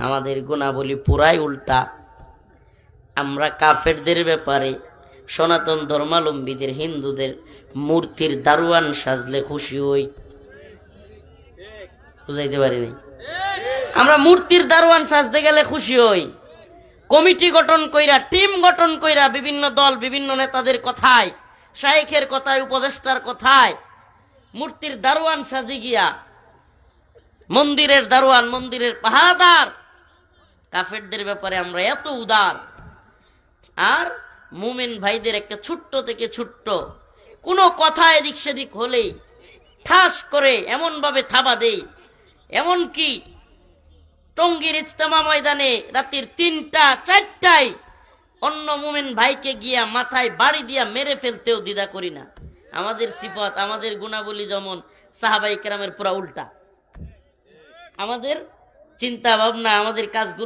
আমাদের গুণাবলী পুরাই উল্টা। আমরা কাফেরদের ব্যাপারে সনাতন ধর্মাবলম্বীদের হিন্দুদের মূর্তির দারুয়ান সাজলে খুশি হই। বুঝাইতে পারি নাই? আমরা মূর্তির দারোয়ান সাজতে গেলে খুশি হই। কমিটি গঠন কইরা, টিম গঠন কইরা বিভিন্ন দল, বিভিন্ন নেতাদের কথায় শাইখের কথায়, উপদেষ্টার কথায় মূর্তির দারোয়ান সাজি গিয়া, মন্দিরের দারোয়ান, মন্দিরের পাহারাদার কাফেরদের ব্যাপারে আমরা এত উদার। আর মুমিন ভাইদের একটা ছোট্ট থেকে ছোট্ট, কোনো কথা এদিক সেদিক হলেই ঠাস করে এমন ভাবে থাবা দেই। এমন কি টঙ্গীর ইজতেমা ময়দানে রাতের তিনটা, চারটায় অন্য মুমিন ভাইকে গিয়া মাথায় বাড়ি দিয়া মেরে ফেলতেও দ্বিধা করি না। আমাদের সিফত, আমাদের গুণাবলী যেমন সাহাবাই কেরামের পুরা উল্টা। আমাদের চিন্তা ভাবনা আমাদের কাজগুলো